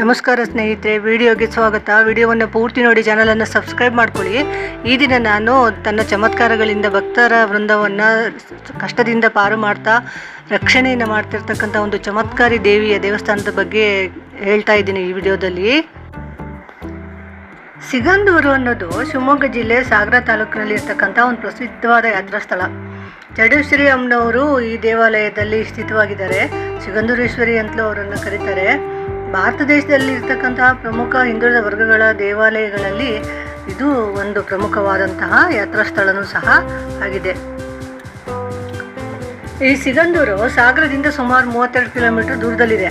ನಮಸ್ಕಾರ ಸ್ನೇಹಿತರೆ, ವಿಡಿಯೋಗೆ ಸ್ವಾಗತ. ವಿಡಿಯೋವನ್ನು ಪೂರ್ತಿ ನೋಡಿ ಚಾನಲನ್ನು ಸಬ್ಸ್ಕ್ರೈಬ್ ಮಾಡ್ಕೊಳ್ಳಿ. ಈ ದಿನ ನಾನು ತನ್ನ ಚಮತ್ಕಾರಗಳಿಂದ ಭಕ್ತರ ವೃಂದವನ್ನು ಕಷ್ಟದಿಂದ ಪಾರು ಮಾಡ್ತಾ, ರಕ್ಷಣೆಯನ್ನು ಮಾಡ್ತಿರ್ತಕ್ಕಂಥ ಒಂದು ಚಮತ್ಕಾರಿ ದೇವಿಯ ದೇವಸ್ಥಾನದ ಬಗ್ಗೆ ಹೇಳ್ತಾ ಇದ್ದೀನಿ ಈ ವಿಡಿಯೋದಲ್ಲಿ. ಸಿಗಂದೂರು ಅನ್ನೋದು ಶಿವಮೊಗ್ಗ ಜಿಲ್ಲೆ ಸಾಗರ ತಾಲೂಕಿನಲ್ಲಿ ಇರ್ತಕ್ಕಂಥ ಒಂದು ಪ್ರಸಿದ್ಧವಾದ ಯಾತ್ರಾ ಸ್ಥಳ ಚಡೇಶ್ವರಿ ಅಮ್ಮನವರು ಈ ದೇವಾಲಯದಲ್ಲಿ ಸ್ಥಿತವಾಗಿದ್ದಾರೆ. ಸಿಗಂದೂರೇಶ್ವರಿ ಅಂತಲೂ ಅವರನ್ನು ಕರೀತಾರೆ. ಭಾರತ ದೇಶದಲ್ಲಿ ಇರ್ತಕ್ಕಂತಹ ಪ್ರಮುಖ ಹಿಂದುಳಿದ ವರ್ಗಗಳ ದೇವಾಲಯಗಳಲ್ಲಿ ಇದು ಒಂದು ಪ್ರಮುಖವಾದಂತಹ ಯಾತ್ರಾ ಸ್ಥಳನೂ ಸಹ ಆಗಿದೆ. ಈ ಸಿಗಂದೂರು ಸಾಗರದಿಂದ ಸುಮಾರು ಮೂವತ್ತೆರಡು ಕಿಲೋಮೀಟರ್ ದೂರದಲ್ಲಿದೆ.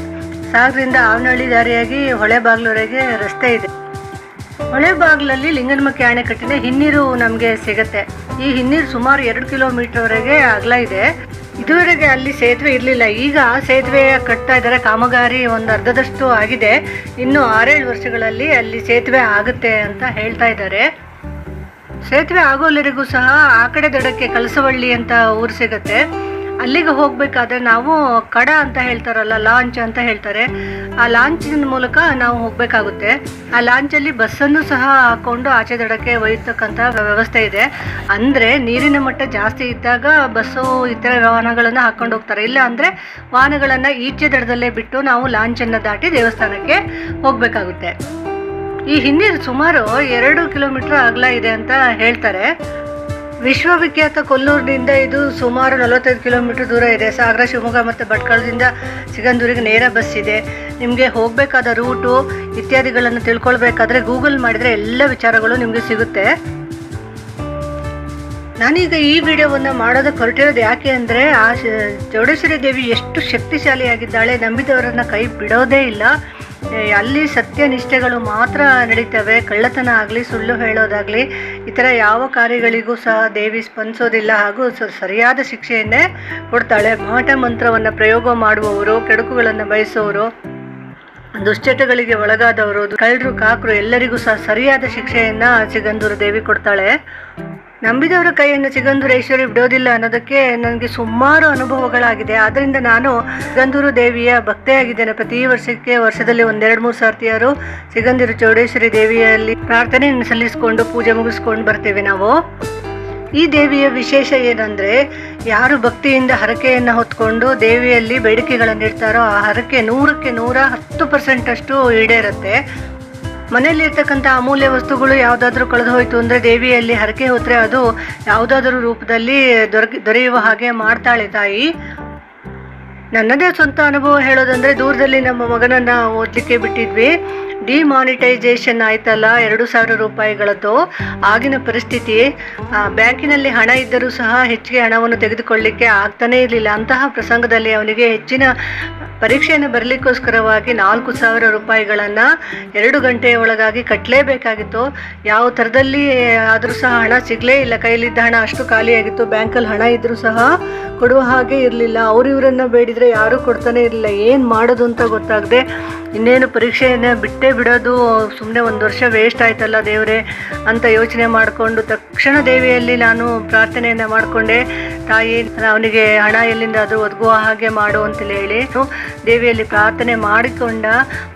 ಸಾಗರದಿಂದ ಆವನಹಳ್ಳಿ ದಾರಿಯಾಗಿ ಹೊಳೆ ಬಾಗ್ಲವರೆಗೆ ರಸ್ತೆ ಇದೆ. ಹೊಳೆ ಬಾಗ್ಲಲ್ಲಿ ಲಿಂಗನಮಕ್ಕಿ ಅಣೆಕಟ್ಟಿನ ಹಿನ್ನೀರು ನಮಗೆ ಸಿಗುತ್ತೆ. ಈ ಹಿನ್ನೀರು ಸುಮಾರು ಎರಡು ಕಿಲೋಮೀಟರ್ವರೆಗೆ ಅಗಲ ಇದೆ. ಇದುವರೆಗೆ ಅಲ್ಲಿ ಸೇತುವೆ ಇರಲಿಲ್ಲ. ಈಗ ಸೇತುವೆ ಕಟ್ತಾ ಇದ್ದಾರೆ. ಕಾಮಗಾರಿ ಒಂದು ಅರ್ಧದಷ್ಟು ಆಗಿದೆ. ಇನ್ನು ಆರೇಳು ವರ್ಷಗಳಲ್ಲಿ ಅಲ್ಲಿ ಸೇತುವೆ ಆಗುತ್ತೆ ಅಂತ ಹೇಳ್ತಾ ಇದ್ದಾರೆ. ಸೇತುವೆ ಆಗೋಲ್ಲರಿಗೂ ಸಹ ಆ ಕಡೆ ದಡಕ್ಕೆ ಕಲಸವಳ್ಳಿ ಅಂತ ಊರು ಸಿಗುತ್ತೆ. ಅಲ್ಲಿಗೆ ಹೋಗಬೇಕಾದ್ರೆ ನಾವು ಕಡ ಅಂತ ಹೇಳ್ತಾರಲ್ಲ, ಲಾಂಚ್ ಅಂತ ಹೇಳ್ತಾರೆ. ಆ ಲಾಂಚಿನ ಮೂಲಕ ನಾವು ಹೋಗಬೇಕಾಗುತ್ತೆ. ಆ ಲಾಂಚಲ್ಲಿ ಬಸ್ಸನ್ನು ಸಹ ಹಾಕೊಂಡು ಆಚೆ ದಡಕ್ಕೆ ಒಯ್ಯತಕ್ಕಂಥ ವ್ಯವಸ್ಥೆ ಇದೆ. ಅಂದರೆ ನೀರಿನ ಮಟ್ಟ ಜಾಸ್ತಿ ಇದ್ದಾಗ ಬಸ್ಸು ಇತರ ವಾಹನಗಳನ್ನು ಹಾಕೊಂಡು ಹೋಗ್ತಾರೆ. ಇಲ್ಲ ಅಂದರೆ ವಾಹನಗಳನ್ನು ಈಚೆ ದಡದಲ್ಲೇ ಬಿಟ್ಟು ನಾವು ಲಾಂಚನ್ನು ದಾಟಿ ದೇವಸ್ಥಾನಕ್ಕೆ ಹೋಗಬೇಕಾಗುತ್ತೆ. ಈ ಹಿಂದಿನ ಸುಮಾರು ಎರಡು ಕಿಲೋಮೀಟರ್ ಅಗಲ ಇದೆ ಅಂತ ಹೇಳ್ತಾರೆ. ವಿಶ್ವವಿಖ್ಯಾತ ಕೊಲ್ಲೂರಿನಿಂದ ಇದು ಸುಮಾರು ನಲವತ್ತೈದು ಕಿಲೋಮೀಟರ್ ದೂರ ಇದೆ. ಸಾಗರ, ಶಿವಮೊಗ್ಗ ಮತ್ತು ಭಟ್ಕಳದಿಂದ ಸಿಗಂದೂರಿಗೆ ನೇರ ಬಸ್ ಇದೆ. ನಿಮಗೆ ಹೋಗಬೇಕಾದ ರೂಟು ಇತ್ಯಾದಿಗಳನ್ನು ತಿಳ್ಕೊಳ್ಬೇಕಾದ್ರೆ ಗೂಗಲ್ ಮಾಡಿದರೆ ಎಲ್ಲ ವಿಚಾರಗಳು ನಿಮಗೆ ಸಿಗುತ್ತೆ. ನಾನೀಗ ಈ ವಿಡಿಯೋವನ್ನು ಮಾಡೋದಕ್ಕೆ ಹೊರಟಿರೋದು ಯಾಕೆ ಅಂದರೆ, ಆ ಚೌಡೇಶ್ವರಿ ದೇವಿ ಎಷ್ಟು ಶಕ್ತಿಶಾಲಿಯಾಗಿದ್ದಾಳೆ, ನಂಬಿದವರನ್ನು ಕೈ ಬಿಡೋದೇ ಇಲ್ಲ. ಅಲ್ಲಿ ಸತ್ಯನಿಷ್ಠೆಗಳು ಮಾತ್ರ ನಡೀತವೆ. ಕಳ್ಳತನ ಆಗಲಿ, ಸುಳ್ಳು ಹೇಳೋದಾಗಲಿ ಈ ಥರ ಯಾವ ಕಾರ್ಯಗಳಿಗೂ ಸಹ ದೇವಿ ಸ್ಪಂದಿಸೋದಿಲ್ಲ. ಹಾಗೂ ಸರಿಯಾದ ಶಿಕ್ಷೆಯನ್ನೇ ಕೊಡ್ತಾಳೆ. ಮಾಟ ಮಂತ್ರವನ್ನು ಪ್ರಯೋಗ ಮಾಡುವವರು, ಕೆಡುಕುಗಳನ್ನು ಬಯಸುವವರು ದುಶ್ಚಟಗಳಿಗೆ ಒಳಗಾದವರು, ಕಳ್ಳರು, ಕಾಕರು ಎಲ್ಲರಿಗೂ ಸಹ ಸರಿಯಾದ ಶಿಕ್ಷೆಯನ್ನು ಸಿಗಂದೂರು ದೇವಿ ಕೊಡ್ತಾಳೆ. ನಂಬಿದವರ ಕೈಯನ್ನು ಸಿಗಂದೂರೇಶ್ವರಿ ಬಿಡೋದಿಲ್ಲ ಅನ್ನೋದಕ್ಕೆ ನನಗೆ ಸುಮಾರು ಅನುಭವಗಳಾಗಿದೆ. ಆದ್ದರಿಂದ ನಾನು ಸಿಗಂದೂರು ದೇವಿಯ ಭಕ್ತೆಯಾಗಿದ್ದೇನೆ. ಪ್ರತಿ ವರ್ಷಕ್ಕೆ ವರ್ಷದಲ್ಲಿ ಒಂದೆರಡು ಮೂರು ಸಾರ್ತಿಯರು ಸಿಗಂಧೂರು ಚೌಡೇಶ್ವರಿ ದೇವಿಯಲ್ಲಿ ಪ್ರಾರ್ಥನೆ ಸಲ್ಲಿಸಿಕೊಂಡು ಪೂಜೆ ಮುಗಿಸ್ಕೊಂಡು ಬರ್ತೇವೆ ನಾವು. ಈ ದೇವಿಯ ವಿಶೇಷ ಏನಂದರೆ ಯಾರು ಭಕ್ತಿಯಿಂದ ಹರಕೆಯನ್ನು ಹೊತ್ಕೊಂಡು ದೇವಿಯಲ್ಲಿ ಬೇಡಿಕೆಗಳನ್ನು ಇಡ್ತಾರೋ ಆ ಹರಕೆ ನೂರಕ್ಕೆ ನೂರ ಹತ್ತು ಪರ್ಸೆಂಟ್ ಅಷ್ಟು ಮನೆಯಲ್ಲಿರ್ತಕ್ಕಂಥ ಅಮೂಲ್ಯ ವಸ್ತುಗಳು ಯಾವುದಾದ್ರೂ ಕಳೆದು ಹೋಯಿತು ಅಂದರೆ ದೇವಿಯಲ್ಲಿ ಹರಕೆ ಹೊತ್ತರೆ ಅದು ಯಾವುದಾದ್ರೂ ರೂಪದಲ್ಲಿ ದೊರಕಿ, ದೊರೆಯುವ ಹಾಗೆ ಮಾಡ್ತಾಳೆ ತಾಯಿ. ನನ್ನದೇ ಸ್ವಂತ ಅನುಭವ ಹೇಳೋದಂದ್ರೆ ದೂರದಲ್ಲಿ ನಮ್ಮ ಮಗನನ್ನ ಓದಲಿಕ್ಕೆ ಬಿಟ್ಟಿದ್ವಿ. ಡಿಮಾನಿಟೈಸೇಷನ್ ಆಯ್ತಲ್ಲ? ಎರಡು ಸಾವಿರ ರೂಪಾಯಿಗಳದ್ದು. ಆಗಿನ ಪರಿಸ್ಥಿತಿ ಬ್ಯಾಂಕಿನಲ್ಲಿ ಹಣ ಇದ್ದರೂ ಸಹ ಹೆಚ್ಚಿಗೆ ಹಣವನ್ನು ತೆಗೆದುಕೊಳ್ಳಿಕ್ಕೆ ಆಗ್ತಾನೇ ಇರಲಿಲ್ಲ. ಅಂತಹ ಪ್ರಸಂಗದಲ್ಲಿ ಅವನಿಗೆ ಹೆಚ್ಚಿನ ಪರೀಕ್ಷೆಯನ್ನು ಬರಲಿಕ್ಕೋಸ್ಕರವಾಗಿ ನಾಲ್ಕು ಸಾವಿರ ರೂಪಾಯಿಗಳನ್ನು ಎರಡು ಗಂಟೆಯ ಒಳಗಾಗಿ ಕಟ್ಟಲೇಬೇಕಾಗಿತ್ತು ಯಾವ ಥರದಲ್ಲಿ ಆದರೂ ಸಹ ಹಣ ಸಿಗಲೇ ಇಲ್ಲ. ಕೈಲಿದ್ದ ಹಣ ಅಷ್ಟು ಖಾಲಿಯಾಗಿತ್ತು. ಬ್ಯಾಂಕಲ್ಲಿ ಹಣ ಇದ್ದರೂ ಸಹ ಕೊಡುವ ಹಾಗೆ ಇರಲಿಲ್ಲ. ಅವ್ರು ಇವರನ್ನು ಬೇಡಿದರೆ ಯಾರೂ ಕೊಡ್ತಾನೆ ಇರಲಿಲ್ಲ. ಏನು ಮಾಡೋದು ಅಂತ ಗೊತ್ತಾಗದೆ ಇನ್ನೇನು ಪರೀಕ್ಷೆಯನ್ನು ಬಿಟ್ಟೇ ಬಿಡೋದು ಸುಮ್ಮನೆ ಒಂದು ವರ್ಷ ವೇಸ್ಟ್ ಆಯ್ತಲ್ಲ ದೇವರೇ ಅಂತ ಯೋಚನೆ ಮಾಡಿಕೊಂಡು ತಕ್ಷಣ ದೇವಿಯಲ್ಲಿ ನಾನು ಪ್ರಾರ್ಥನೆಯನ್ನು ಮಾಡಿಕೊಂಡೆ. ತಾಯಿ, ಅವನಿಗೆ ಹಣ ಎಲ್ಲಿಂದಾದರೂ ಒದಗುವ ಹಾಗೆ ಮಾಡು ಅಂತೇಳಿ ಹೇಳಿ. ದೇವಿಯಲ್ಲಿ ಪ್ರಾರ್ಥನೆ ಮಾಡಿಕೊಂಡ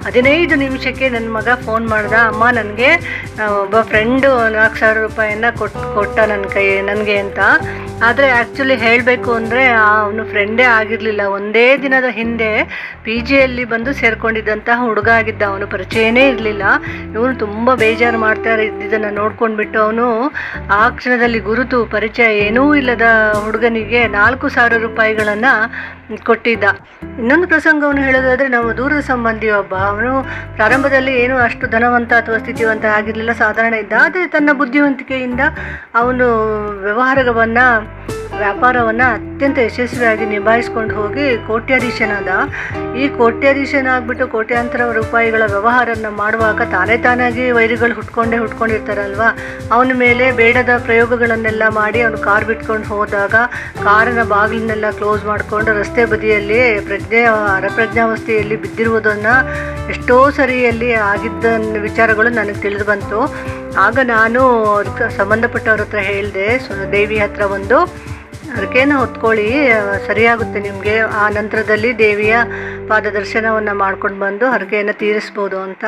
ಹದಿನೈದು ನಿಮಿಷಕ್ಕೆ ನನ್ನ ಮಗ ಫೋನ್ ಮಾಡ್ದ, ಅಮ್ಮ, ನನಗೆ ಒಬ್ಬ ಫ್ರೆಂಡು ನಾಲ್ಕು ಸಾವಿರ ರೂಪಾಯಿಯನ್ನು ಕೊಟ್ಟು ಕೊಟ್ಟ ನನ್ನ ಕೈ, ನನಗೆ ಅಂತ. ಆದರೆ ಆ್ಯಕ್ಚುಲಿ ಹೇಳಬೇಕು ಅಂದರೆ ಅವನು ಫ್ರೆಂಡೇ ಆಗಿರಲಿಲ್ಲ. ಒಂದೇ ದಿನದ ಹಿಂದೆ ಪಿ ಜಿಯಲ್ಲಿ ಬಂದು ಸೇರ್ಕೊಂಡಿದ್ದಂತಹ ಹುಡುಗ ಆಗಿದ್ದ ಅವನು ಪರಿಚಯನೇ ಇರಲಿಲ್ಲ. ಇವನು ತುಂಬ ಬೇಜಾರು ಮಾಡ್ತಾ ಇದ್ದಿದ್ದನ್ನು ನೋಡ್ಕೊಂಡ್ಬಿಟ್ಟು ಅವನು ಆ ಕ್ಷಣದಲ್ಲಿ ಗುರುತು ಪರಿಚಯ ಏನೂ ಇಲ್ಲದ ಹುಡುಗನಿಗೆ ನಾಲ್ಕು ಸಾವಿರ ರೂಪಾಯಿಗಳನ್ನು ಕೊಟ್ಟಿದ್ದ. ಇನ್ನೊಂದು ಪ್ರಸಂಗವನ್ನು ಹೇಳೋದಾದರೆ, ನಾವು ದೂರದ ಸಂಬಂಧಿ ಒಬ್ಬ. ಅವನು ಪ್ರಾರಂಭದಲ್ಲಿ ಏನು ಅಷ್ಟು ಧನವಂತ ಅಥವಾ ಸ್ಥಿತಿವಂತ ಆಗಿರಲಿಲ್ಲ. ಸಾಧಾರಣ ಇದ್ದ. ಆದರೆ ತನ್ನ ಬುದ್ಧಿವಂತಿಕೆಯಿಂದ ಅವನು ವ್ಯವಹಾರವನ್ನು ವ್ಯಾಪಾರವನ್ನು ಅತ್ಯಂತ ಯಶಸ್ವಿಯಾಗಿ ನಿಭಾಯಿಸ್ಕೊಂಡು ಹೋಗಿ ಕೋಟ್ಯಾಧೀಶನಾದ. ಈ ಕೋಟ್ಯಾಧೀಶನ ಆಗ್ಬಿಟ್ಟು ಕೋಟ್ಯಾಂತರ ರೂಪಾಯಿಗಳ ವ್ಯವಹಾರನ ಮಾಡುವಾಗ ತಾನೇ ತಾನಾಗಿ ವೈರಿಗಳು ಹುಟ್ಕೊಂಡೇ ಹುಟ್ಕೊಂಡಿರ್ತಾರಲ್ವ? ಅವನ ಮೇಲೆ ಬೇಡದ ಪ್ರಯೋಗಗಳನ್ನೆಲ್ಲ ಮಾಡಿ ಅವನು ಕಾರ್ ಬಿಟ್ಕೊಂಡು ಹೋದಾಗ ಕಾರಿನ ಬಾಗಿಲನ್ನೆಲ್ಲ ಕ್ಲೋಸ್ ಮಾಡಿಕೊಂಡು ರಸ್ತೆ ಬದಿಯಲ್ಲಿ ಪ್ರಜ್ಞೆ, ಅರಪ್ರಜ್ಞಾವಸ್ಥೆಯಲ್ಲಿ ಬಿದ್ದಿರುವುದನ್ನು ಎಷ್ಟೋ ಸರಿಯಲ್ಲಿ ಆಗಿದ್ದ ವಿಚಾರಗಳು ನನಗೆ ತಿಳಿದು ಬಂತು ಆಗ ನಾನು ಸಂಬಂಧಪಟ್ಟವ್ರ ಹತ್ರ ಹೇಳಿದೆ ದೇವಿ ಹತ್ರ ಒಂದು ಹರಕೆಯನ್ನು ಹೊತ್ಕೊಳ್ಳಿ ಸರಿಯಾಗುತ್ತೆ ನಿಮಗೆ. ಆ ನಂತರದಲ್ಲಿ ದೇವಿಯ ಪಾದ ದರ್ಶನವನ್ನು ಮಾಡ್ಕೊಂಡು ಬಂದು ಹರಕೆಯನ್ನು ತೀರಿಸ್ಬೋದು ಅಂತ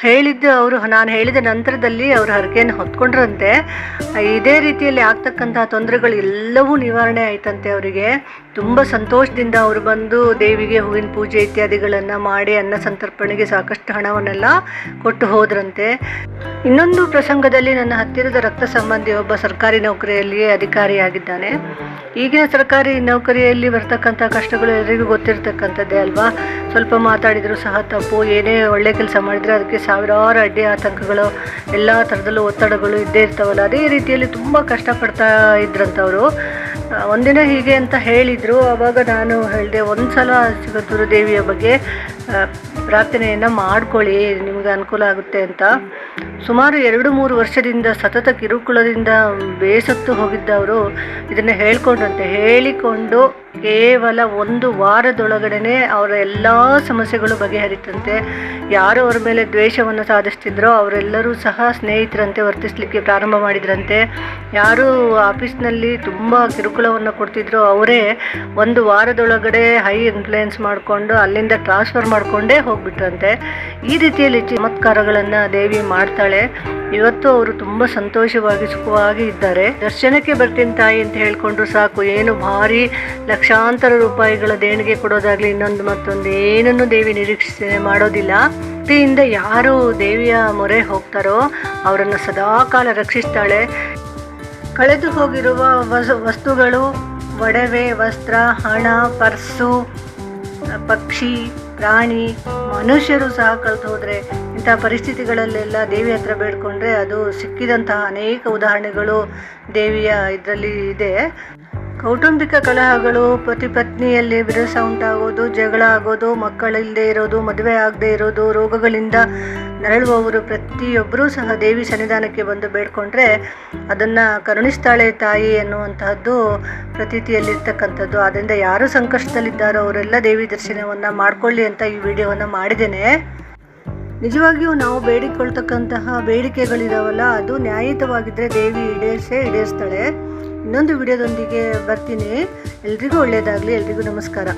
ಹೇಳಿದ್ದು ಅವರು. ನಾನು ಹೇಳಿದ ನಂತರದಲ್ಲಿ ಅವರು ಹರಕೆಯನ್ನು ಹೊತ್ಕೊಂಡ್ರಂತೆ. ಇದೇ ರೀತಿಯಲ್ಲಿ ಆಗ್ತಕ್ಕಂತಹ ತೊಂದರೆಗಳು ಎಲ್ಲವೂ ನಿವಾರಣೆ ಆಯ್ತಂತೆ ಅವರಿಗೆ. ತುಂಬ ಸಂತೋಷದಿಂದ ಅವರು ಬಂದು ದೇವಿಗೆ ಹೂವಿನ ಪೂಜೆ ಇತ್ಯಾದಿಗಳನ್ನು ಮಾಡಿ ಅನ್ನ ಸಂತರ್ಪಣೆಗೆ ಸಾಕಷ್ಟು ಹಣವನ್ನೆಲ್ಲ ಕೊಟ್ಟು ಹೋದ್ರಂತೆ. ಇನ್ನೊಂದು ಪ್ರಸಂಗದಲ್ಲಿ ನನ್ನ ಹತ್ತಿರದ ರಕ್ತ ಸಂಬಂಧಿ ಒಬ್ಬ ಸರ್ಕಾರಿ ನೌಕರಿಯಲ್ಲಿಯೇ ಅಧಿಕಾರಿಯಾಗಿದ್ದಾನೆ. ಈಗಿನ ಸರ್ಕಾರಿ ನೌಕರಿಯಲ್ಲಿ ಬರ್ತಕ್ಕಂಥ ಕಷ್ಟಗಳು ಎಲ್ಲರಿಗೂ ಗೊತ್ತಿರತಕ್ಕಂಥದ್ದೇ ಅಲ್ವಾ? ಸ್ವಲ್ಪ ಮಾತಾಡಿದರೂ ಸಹ ತಪ್ಪು. ಏನೇ ಒಳ್ಳೆ ಕೆಲಸ ಮಾಡಿದರೆ ಅದಕ್ಕೆ ಸಾವಿರಾರು ಅಡ್ಡಿ ಆತಂಕಗಳು ಎಲ್ಲ ಥರದಲ್ಲೂ ಒತ್ತಡಗಳು ಇದ್ದೇ ಇರ್ತಾವಲ್ಲ. ಅದೇ ರೀತಿಯಲ್ಲಿ ತುಂಬ ಕಷ್ಟಪಡ್ತಾ ಇದ್ರಂತವರು. ಆ, ಒಂದಿನ ಹೀಗೆ ಅಂತ ಹೇಳಿದರು. ಆವಾಗ ನಾನು ಹೇಳಿದೆ ಒಂದು ಸಲ ದೇವಿಯ ಬಗ್ಗೆ ಪ್ರಾರ್ಥನೆಯನ್ನು ಮಾಡ್ಕೊಳ್ಳಿ, ನಿಮಗೆ ಅನುಕೂಲ ಆಗುತ್ತೆ ಅಂತ. ಸುಮಾರು ಎರಡು ಮೂರು ವರ್ಷದಿಂದ ಸತತ ಕಿರುಕುಳದಿಂದ ಬೇಸತ್ತು ಹೋಗಿದ್ದವರು ಇದನ್ನು ಹೇಳ್ಕೊಂಡಂತೆ ಹೇಳಿಕೊಂಡು ಕೇವಲ ಒಂದು ವಾರದೊಳಗಡೆ ಅವರ ಎಲ್ಲ ಸಮಸ್ಯೆಗಳು ಬಗೆಹರಿತಂತೆ. ಯಾರು ಅವರ ಮೇಲೆ ದ್ವೇಷವನ್ನು ಸಾಧಿಸ್ತಿದ್ರೋ ಅವರೆಲ್ಲರೂ ಸಹ ಸ್ನೇಹಿತರಂತೆ ವರ್ತಿಸಲಿಕ್ಕೆ ಪ್ರಾರಂಭ ಮಾಡಿದ್ರಂತೆ. ಯಾರು ಆಫೀಸ್ನಲ್ಲಿ ತುಂಬ ಕಿರುಕುಳವನ್ನು ಕೊಡ್ತಿದ್ರೋ ಅವರೇ ಒಂದು ವಾರದೊಳಗಡೆ ಹೈ ಇನ್ಫ್ಲುಯೆನ್ಸ್ ಮಾಡಿಕೊಂಡು ಅಲ್ಲಿಂದ ಟ್ರಾನ್ಸ್ಫರ್ ಮಾಡಿಕೊಂಡೇ ಹೋಗ್ಬಿಟ್ರಂತೆ. ಈ ರೀತಿಯಲ್ಲಿ ಚಮತ್ಕಾರಗಳನ್ನು ದೇವಿ ಮಾಡ್ತಾಳೆ. ಇವತ್ತು ಅವರು ತುಂಬ ಸಂತೋಷವಾಗಿ, ಸುಖವಾಗಿ ಇದ್ದಾರೆ. ದರ್ಶನಕ್ಕೆ ಬರ್ತೀನಿ ತಾಯಿ ಅಂತ ಹೇಳ್ಕೊಂಡ್ರು ಸಾಕು. ಏನು ಭಾರಿ ಲಕ್ಷಾಂತರ ರೂಪಾಯಿಗಳ ದೇಣಿಗೆ ಕೊಡೋದಾಗ್ಲಿ ಇನ್ನೊಂದು ಮತ್ತೊಂದು ಏನನ್ನು ದೇವಿ ನಿರೀಕ್ಷೆ ಮಾಡೋದಿಲ್ಲ. ಭಕ್ತಿಯಿಂದ ಯಾರು ದೇವಿಯ ಮೊರೆ ಹೋಗ್ತಾರೋ ಅವರನ್ನು ಸದಾಕಾಲ ರಕ್ಷಿಸ್ತಾಳೆ. ಕಳೆದು ಹೋಗಿರುವ ವಸ, ವಸ್ತುಗಳು, ಒಡವೆ, ವಸ್ತ್ರ, ಹಣ, ಪರ್ಸು, ಪಕ್ಷಿ ಪ್ರಾಣಿ ಮನುಷ್ಯರು ಸಹ ಕಳೆದು ಹೋದರೆ ಇಂಥ ಪರಿಸ್ಥಿತಿಗಳಲ್ಲೆಲ್ಲ ದೇವಿ ಹತ್ರ ಬೇಡ್ಕೊಂಡ್ರೆ ಅದು ಸಿಕ್ಕಿದಂತಹ ಅನೇಕ ಉದಾಹರಣೆಗಳು ದೇವಿಯ ಇದರಲ್ಲಿ ಇದೆ. ಕೌಟುಂಬಿಕ ಕಲಹಗಳು, ಪತಿ ಪತ್ನಿಯಲ್ಲಿ ವಿರಸ ಉಂಟಾಗೋದು, ಜಗಳ ಆಗೋದು ಮಕ್ಕಳಿಲ್ಲದೆ ಇರೋದು, ಮದುವೆ ಆಗದೆ ಇರೋದು, ರೋಗಗಳಿಂದ ನರಳುವವರು ಪ್ರತಿಯೊಬ್ಬರೂ ಸಹ ದೇವಿ ಸನ್ನಿಧಾನಕ್ಕೆ ಬಂದು ಬೇಡ್ಕೊಂಡ್ರೆ ಅದನ್ನು ಕರುಣಿಸ್ತಾಳೆ ತಾಯಿ ಅನ್ನುವಂತಹದ್ದು ಪ್ರತೀತಿಯಲ್ಲಿರ್ತಕ್ಕಂಥದ್ದು. ಆದ್ದರಿಂದ ಯಾರು ಸಂಕಷ್ಟದಲ್ಲಿದ್ದಾರೋ ಅವರೆಲ್ಲ ದೇವಿ ದರ್ಶನವನ್ನು ಮಾಡ್ಕೊಳ್ಳಿ ಅಂತ ಈ ವಿಡಿಯೋವನ್ನು ಮಾಡಿದ್ದೇನೆ. ನಿಜವಾಗಿಯೂ ನಾವು ಬೇಡಿಕೊಳ್ತಕ್ಕಂತಹ ಬೇಡಿಕೆಗಳಿದಾವಲ್ಲ, ಅದು ನ್ಯಾಯಿತವಾಗಿದ್ರೆ ದೇವಿ ಈಡೇರಿಸೇ ಈಡೇರಿಸ್ತಾಳೆ ಇನ್ನೊಂದು ವಿಡಿಯೋದೊಂದಿಗೆ ಬರ್ತೀನಿ. ಎಲ್ರಿಗೂ ಒಳ್ಳೆಯದಾಗಲಿ ಎಲ್ರಿಗೂ ನಮಸ್ಕಾರ.